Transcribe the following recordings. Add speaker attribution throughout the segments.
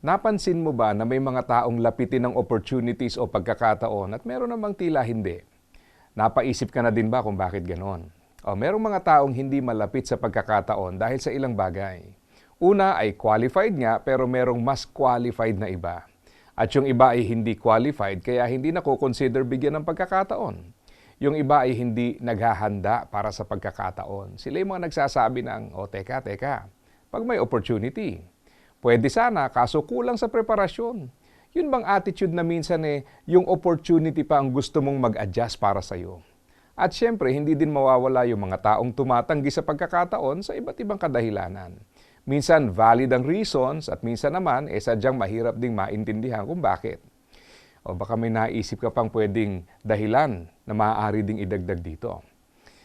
Speaker 1: Napansin mo ba na may mga taong lapitin ng opportunities o pagkakataon at meron namang tila hindi? Napaisip ka na din ba kung bakit ganon? O merong mga taong hindi malapit sa pagkakataon dahil sa ilang bagay. Una ay qualified nga pero merong mas qualified na iba. At yung iba ay hindi qualified kaya hindi na consider bigyan ng pagkakataon. Yung iba ay hindi naghahanda para sa pagkakataon. Sila yung mga nagsasabi ng, o teka, teka, pag may opportunity, pwede sana kaso kulang sa preparasyon. Yun bang attitude na minsan eh, yung opportunity pa ang gusto mong mag-adjust para sa'yo. At syempre, hindi din mawawala yung mga taong tumatanggi sa pagkakataon sa iba't ibang kadahilanan. Minsan valid ang reasons at minsan naman eh sadyang mahirap ding maintindihan kung bakit. O baka may naisip ka pang pwedeng dahilan na maaari ding idagdag dito.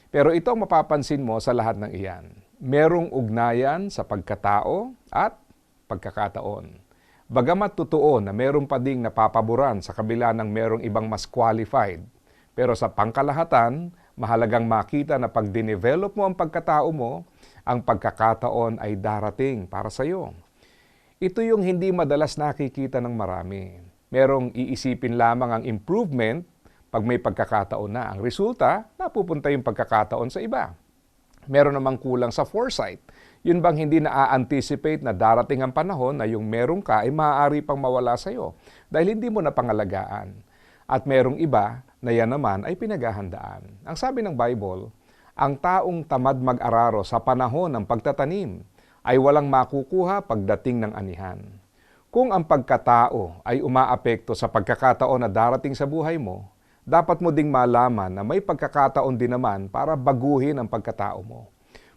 Speaker 1: Pero ito ang mapapansin mo sa lahat ng iyan. Merong ugnayan sa pagkatao at pagkakataon. Bagamat totoo na meron pa ding napapaboran sa kabila ng merong ibang mas qualified, pero sa pangkalahatan, mahalagang makita na pag dinevelop mo ang pagkatao mo, ang pagkakataon ay darating para sa iyo. Ito yung hindi madalas nakikita ng marami. Merong iisipin lamang ang improvement pag may pagkakataon na. Ang resulta, napupunta yung pagkakataon sa iba. Meron namang kulang sa foresight. Yun bang hindi na-anticipate na darating ang panahon na yung meron ka ay maaari pang mawala sa iyo dahil hindi mo na pangalagaan. At merong iba na yan naman ay pinaghahandaan. Ang sabi ng Bible, ang taong tamad mag-araro sa panahon ng pagtatanim ay walang makukuha pagdating ng anihan. Kung ang pagkatao ay umaapekto sa pagkakataon na darating sa buhay mo, dapat mo ding malaman na may pagkakataon din naman para baguhin ang pagkatao mo.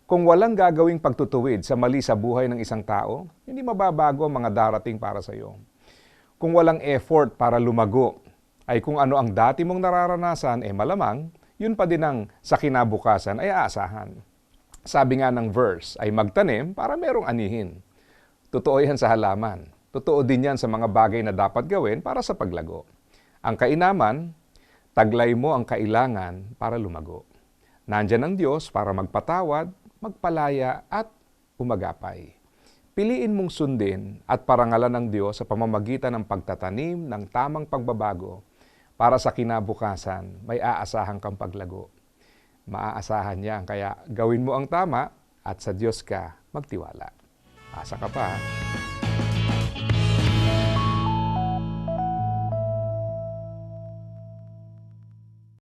Speaker 1: Kung walang gagawing pagtutuwid sa mali sa buhay ng isang tao, hindi mababago ang mga darating para sa iyo. Kung walang effort para lumago, ay kung ano ang dati mong nararanasan, eh malamang, yun pa din ang sa kinabukasan ay aasahan. Sabi nga ng verse, ay magtanim para merong anihin. Totoo yan sa halaman. Totoo din yan sa mga bagay na dapat gawin para sa paglago. Ang kainaman, taglay mo ang kailangan para lumago. Nandyan ang Diyos para magpatawad, magpalaya at umagapay. Piliin mong sundin at parangalan ng Diyos sa pamamagitan ng pagtatanim ng tamang pagbabago para sa kinabukasan may aasahan kang paglago. Maaasahan niya, kaya gawin mo ang tama at sa Diyos ka magtiwala. Asa ka pa.